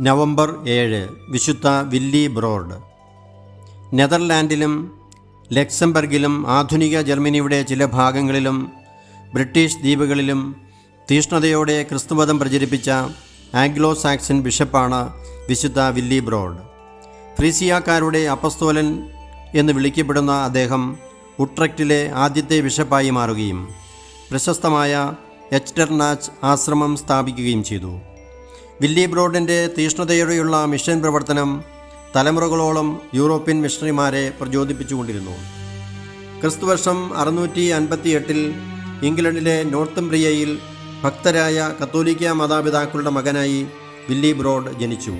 November ഏഴ് വിശുദ്ധ Willy ബ്രോർഡ് നെതർലാൻഡിലും ലക്സംബർഗിലും ആധുനിക ജർമ്മനിയുടെ ചില ഭാഗങ്ങളിലും ബ്രിട്ടീഷ് ദ്വീപുകളിലും തീഷ്ണതയോടെ ക്രിസ്തുമതം പ്രചരിപ്പിച്ച ആംഗ്ലോ സാക്സൺ ബിഷപ്പാണ് വിശുദ്ധ വില്ലി ബ്രോഡ്. ഫ്രീസിയാക്കാരുടെ അപ്പസ്തോലൻ എന്ന് വിളിക്കപ്പെടുന്ന അദ്ദേഹം ഉട്രക്റ്റിലെ ആദ്യത്തെ ബിഷപ്പായി മാറുകയും പ്രശസ്തമായ എച്ച്ടർനാച്ച് ആശ്രമം സ്ഥാപിക്കുകയും ചെയ്തു. വില്ലി ബ്രോഡിന്റെ തീഷ്ണതയോടെയുള്ള മിഷൻ പ്രവർത്തനം തലമുറകളോളം യൂറോപ്യൻ മിഷണറിമാരെ പ്രചോദിപ്പിച്ചുകൊണ്ടിരുന്നു. ക്രിസ്തുവർഷം അറുന്നൂറ്റി അൻപത്തി എട്ടിൽ ഇംഗ്ലണ്ടിലെ നോർത്തംബ്രിയയിൽ ഭക്തരായ കത്തോലിക്ക മാതാപിതാക്കളുടെ മകനായി വില്ലി ബ്രോഡ് ജനിച്ചു.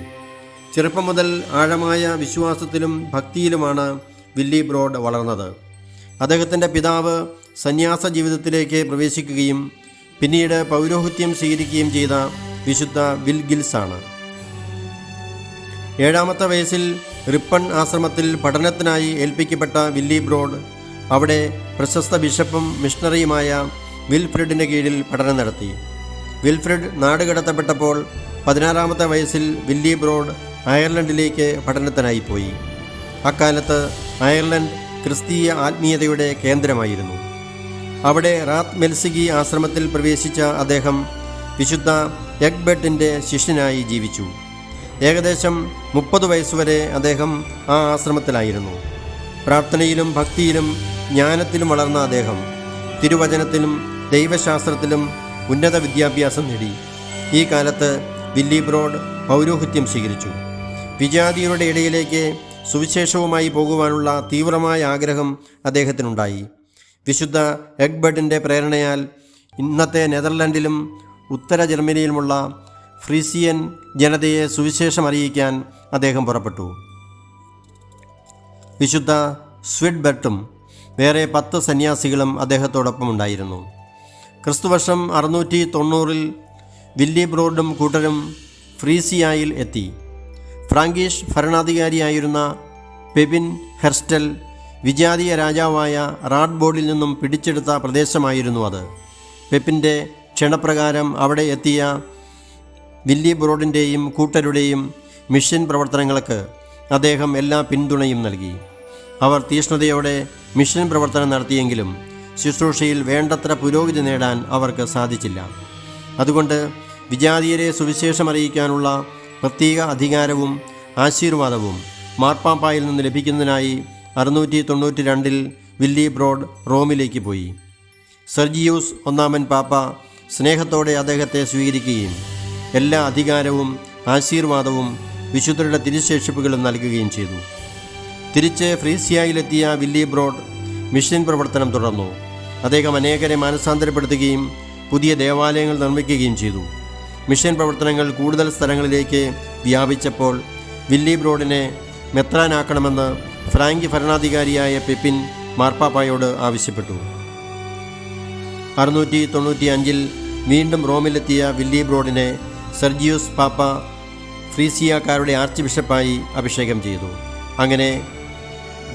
ചെറുപ്പം മുതൽ ആഴമായ വിശ്വാസത്തിലും ഭക്തിയിലുമാണ് വില്ലി ബ്രോഡ് വളർന്നത്. അദ്ദേഹത്തിന്റെ പിതാവ് സന്യാസ ജീവിതത്തിലേക്ക് പ്രവേശിക്കുകയും പിന്നീട് പൗരോഹിത്യം സ്വീകരിക്കുകയും ചെയ്ത വിശുദ്ധ വിൽഗിൽസ് ആണ് ഏഴാമത്തെ വയസ്സിൽ റിപ്പൺ ആശ്രമത്തിൽ പഠനത്തിനായി ഏൽപ്പിക്കപ്പെട്ട വില്ലി ബ്രോഡ് അവിടെ പ്രശസ്ത ബിഷപ്പും മിഷണറിയുമായ വിൽഫ്രിഡിന്റെ കീഴിൽ പഠനം നടത്തി. വിൽഫ്രിഡ് നാടുകടത്തപ്പെട്ടപ്പോൾ പതിനാറാമത്തെ വയസ്സിൽ വില്ലി ബ്രോഡ് അയർലൻഡിലേക്ക് പഠനത്തിനായി പോയി. അക്കാലത്ത് അയർലൻഡ് ക്രിസ്തീയ ആത്മീയതയുടെ കേന്ദ്രമായിരുന്നു. അവിടെ റാത്ത് മെൽസിഗി ആശ്രമത്തിൽ പ്രവേശിച്ച അദ്ദേഹം വിശുദ്ധ എഗ്ബെട്ടിന്റെ ശിഷ്യനായി ജീവിച്ചു. ഏകദേശം മുപ്പത് വയസ്സുവരെ അദ്ദേഹം ആ ആശ്രമത്തിലായിരുന്നു. പ്രാർത്ഥനയിലും ഭക്തിയിലും ജ്ഞാനത്തിലും വളർന്ന അദ്ദേഹം തിരുവചനത്തിലും ദൈവശാസ്ത്രത്തിലും ഉന്നത വിദ്യാഭ്യാസം നേടി. ഈ കാലത്ത് വില്ലി ബ്രോഡ് പൗരോഹിത്യം സ്വീകരിച്ചു. വിജാതിയരുടെ ഇടയിലേക്ക് സുവിശേഷവുമായി പോകുവാനുള്ള തീവ്രമായ ആഗ്രഹം അദ്ദേഹത്തിനുണ്ടായി. വിശുദ്ധ എഗ്ബർട്ടിന്റെ പ്രേരണയാൽ ഇന്നത്തെ നെതർലൻഡിലും ഉത്തര ജർമ്മനിയിലുമുള്ള ഫ്രീസിയൻ ജനതയെ സുവിശേഷം അറിയിക്കാൻ അദ്ദേഹം പുറപ്പെട്ടു. വിശുദ്ധ സ്വിഡ്ബർട്ടും വേറെ പത്ത് സന്യാസികളും അദ്ദേഹത്തോടൊപ്പം ഉണ്ടായിരുന്നു. ക്രിസ്തുവർഷം അറുന്നൂറ്റി തൊണ്ണൂറിൽ വില്ലി ബ്രോഡും കൂട്ടരും ഫ്രീസിയായിൽ എത്തി. ഫ്രാങ്കീഷ് ഭരണാധികാരിയായിരുന്ന പെബിൻ ഹെർസ്റ്റൽ വിജാതീയ രാജാവായ റാഡ്ബോർഡിൽ നിന്നും പിടിച്ചെടുത്ത പ്രദേശമായിരുന്നു അത്. പെപ്പിന്റെ ക്ഷണപ്രകാരം അവിടെ എത്തിയ വില്ലി ബ്രോഡിന്റെയും കൂട്ടരുടെയും മിഷൻ പ്രവർത്തനങ്ങൾക്ക് അദ്ദേഹം എല്ലാ പിന്തുണയും നൽകി. അവർ തീഷ്ണതയോടെ മിഷൻ പ്രവർത്തനം നടത്തിയെങ്കിലും ശുശ്രൂഷയിൽ വേണ്ടത്ര പുരോഗതി നേടാൻ അവർക്ക് സാധിച്ചില്ല. അതുകൊണ്ട് വിജാതീയരെ സുവിശേഷം അറിയിക്കാനുള്ള പ്രത്യേക അധികാരവും ആശീർവാദവും മാർപ്പാപ്പായിൽ നിന്ന് ലഭിക്കുന്നതിനായി അറുന്നൂറ്റി തൊണ്ണൂറ്റി രണ്ടിൽ വില്ലി ബ്രോഡ് റോമിലേക്ക് പോയി. സെർജിയൂസ് ഒന്നാമൻ പാപ്പ സ്നേഹത്തോടെ അദ്ദേഹത്തെ സ്വീകരിക്കുകയും എല്ലാ അധികാരവും ആശീർവാദവും വിശുദ്ധരുടെ തിരിശേഷിപ്പുകളും നൽകുകയും ചെയ്തു. തിരിച്ച് ഫ്രീസിയയിലെത്തിയ വില്ലി ബ്രോഡ് മിഷൻ പ്രവർത്തനം തുടർന്നു. അദ്ദേഹം അനേകരെ മാനസാന്തരപ്പെടുത്തുകയും പുതിയ ദേവാലയങ്ങൾ നിർമ്മിക്കുകയും ചെയ്തു. മിഷൻ പ്രവർത്തനങ്ങൾ കൂടുതൽ സ്ഥലങ്ങളിലേക്ക് വ്യാപിച്ചപ്പോൾ വില്ലി ബ്രോഡിനെ മെത്രാനാക്കണമെന്ന് ഫ്രാങ്കി ഭരണാധികാരിയായ പെപ്പിൻ മാർപ്പാപ്പായോട് ആവശ്യപ്പെട്ടു. അറുന്നൂറ്റി തൊണ്ണൂറ്റി അഞ്ചിൽ വീണ്ടും റോമിലെത്തിയ വില്ലി ബ്രോഡിനെ സെർജിയോസ് പാപ്പ ഫ്രീസിയക്കാരുടെ ആർച്ച് ബിഷപ്പായി അഭിഷേകം ചെയ്തു. അങ്ങനെ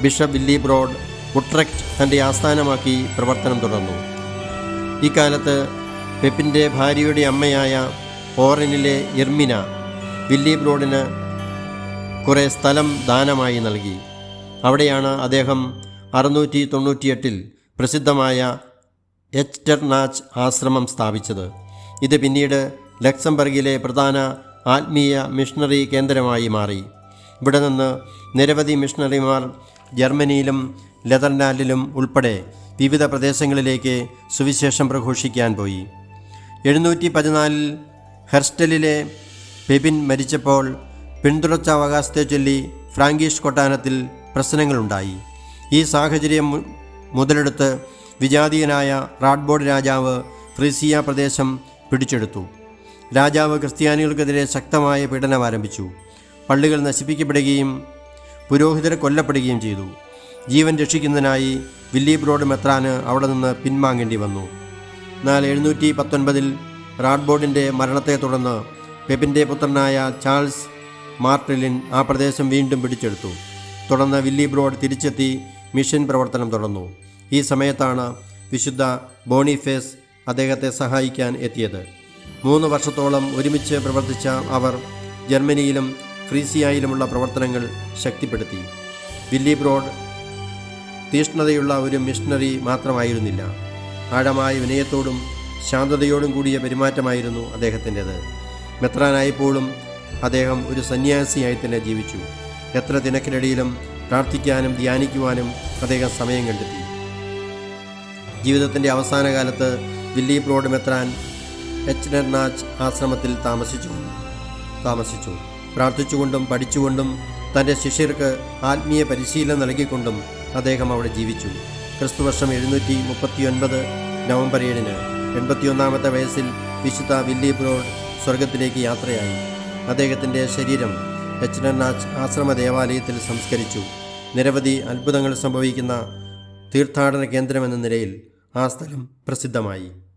ബിഷപ്പ് വില്ലി ബ്രോഡ് ഉട്രക്റ്റ് തന്റെ ആസ്ഥാനമാക്കി പ്രവർത്തനം തുടർന്നു. ഇക്കാലത്ത് പെപ്പിന്റെ ഭാര്യയുടെ അമ്മയായ ഓറനിലെ എർമിന വില്ലി ബ്രോഡിന് കുറേ സ്ഥലം ദാനമായി നൽകി. അവിടെയാണ് അദ്ദേഹം അറുന്നൂറ്റി തൊണ്ണൂറ്റിയെട്ടിൽ പ്രസിദ്ധമായ എച്ച്റ്റർനാച്ച് ആശ്രമം സ്ഥാപിച്ചത്. ഇത് പിന്നീട് ലക്സംബർഗിലെ പ്രധാന ആത്മീയ മിഷണറി കേന്ദ്രമായി മാറി. ഇവിടെ നിന്ന് നിരവധി മിഷണറിമാർ ജർമ്മനിയിലും നെതർലാൻഡിലും ഉൾപ്പെടെ വിവിധ പ്രദേശങ്ങളിലേക്ക് സുവിശേഷം പ്രഘോഷിക്കാൻ പോയി. എഴുന്നൂറ്റി പതിനാലിൽ ഹെർസ്റ്റലിലെ പെബിൻ മരിച്ചപ്പോൾ പിന്തുടർച്ചാവകാശത്തെ ചൊല്ലി ഫ്രാങ്കീഷ് കൊട്ടാരത്തിൽ പ്രശ്നങ്ങളുണ്ടായി. ഈ സാഹചര്യം മുതലെടുത്ത് വിജാതീയനായ റാഡ്ബോർഡ് രാജാവ് ഫ്രീസിയ പ്രദേശം പിടിച്ചെടുത്തു. രാജാവ് ക്രിസ്ത്യാനികൾക്കെതിരെ ശക്തമായ പീഡനം ആരംഭിച്ചു. പള്ളികൾ നശിപ്പിക്കപ്പെടുകയും പുരോഹിതരെ കൊല്ലപ്പെടുകയും ചെയ്തു. ജീവൻ രക്ഷിക്കുന്നതിനായി വില്ലി ബ്രോഡ് മെത്രാന് അവിടെ നിന്ന് പിൻവാങ്ങേണ്ടി വന്നു. എന്നാൽ എഴുന്നൂറ്റി പത്തൊൻപതിൽ റാഡ്ബോർഡിന്റെ മരണത്തെ തുടർന്ന് പെപ്പിന്റെ പുത്രനായ ചാൾസ് മാർട്ടിലിൻ ആ പ്രദേശം വീണ്ടും പിടിച്ചെടുത്തു. തുടർന്ന് വില്ലി ബ്രോഡ് തിരിച്ചെത്തി മിഷൻ പ്രവർത്തനം തുടർന്നു. ഈ സമയത്താണ് വിശുദ്ധ ബോണിഫേസ് അദ്ദേഹത്തെ സഹായിക്കാൻ എത്തിയത്. മൂന്ന് വർഷത്തോളം ഒരുമിച്ച് പ്രവർത്തിച്ച അവർ ജർമ്മനിയിലും ഫ്രീസിയായിലുമുള്ള പ്രവർത്തനങ്ങൾ ശക്തിപ്പെടുത്തി. വില്ലി ബ്രോഡ് തീഷ്ണതയുള്ള ഒരു മിഷണറി മാത്രമായിരുന്നില്ല. ആഴമായ വിനയത്തോടും ശാന്തതയോടും കൂടിയ പെരുമാറ്റമായിരുന്നു അദ്ദേഹത്തിന്റെത്. മെത്രാനായപ്പോഴും അദ്ദേഹം ഒരു സന്യാസിയായി തന്നെ ജീവിച്ചു. എത്ര തിനക്കിനിടയിലും പ്രാർത്ഥിക്കാനും ധ്യാനിക്കുവാനും അദ്ദേഹം സമയം കണ്ടെത്തി. ജീവിതത്തിന്റെ അവസാന കാലത്ത് വില്ലി ബ്രോഡ് മെത്രാൻ എച്ച് നെർനാജ് ആശ്രമത്തിൽ താമസിച്ചു. താമസിച്ചു. പ്രാർത്ഥിച്ചുകൊണ്ടും പഠിച്ചുകൊണ്ടും തന്റെ ശിഷ്യർക്ക് ആത്മീയ പരിശീലനം നൽകിക്കൊണ്ടും അദ്ദേഹം അവിടെ ജീവിച്ചു. ക്രിസ്തുവർഷം എഴുന്നൂറ്റി മുപ്പത്തിയൊൻപത് നവംബർ ഏഴിന് എൺപത്തിയൊന്നാമത്തെ വയസ്സിൽ വിശുദ്ധ വില്ലി ബ്രോഡ് സ്വർഗത്തിലേക്ക് യാത്രയായി. അദ്ദേഹത്തിന്റെ ശരീരം എച്ച്നെർനാച്ച് ആശ്രമ ദേവാലയത്തിൽ സംസ്കരിച്ചു. നിരവധി അത്ഭുതങ്ങൾ സംഭവിക്കുന്ന തീർത്ഥാടന കേന്ദ്രമെന്ന നിലയിൽ ആ സ്ഥലം പ്രസിദ്ധമായി.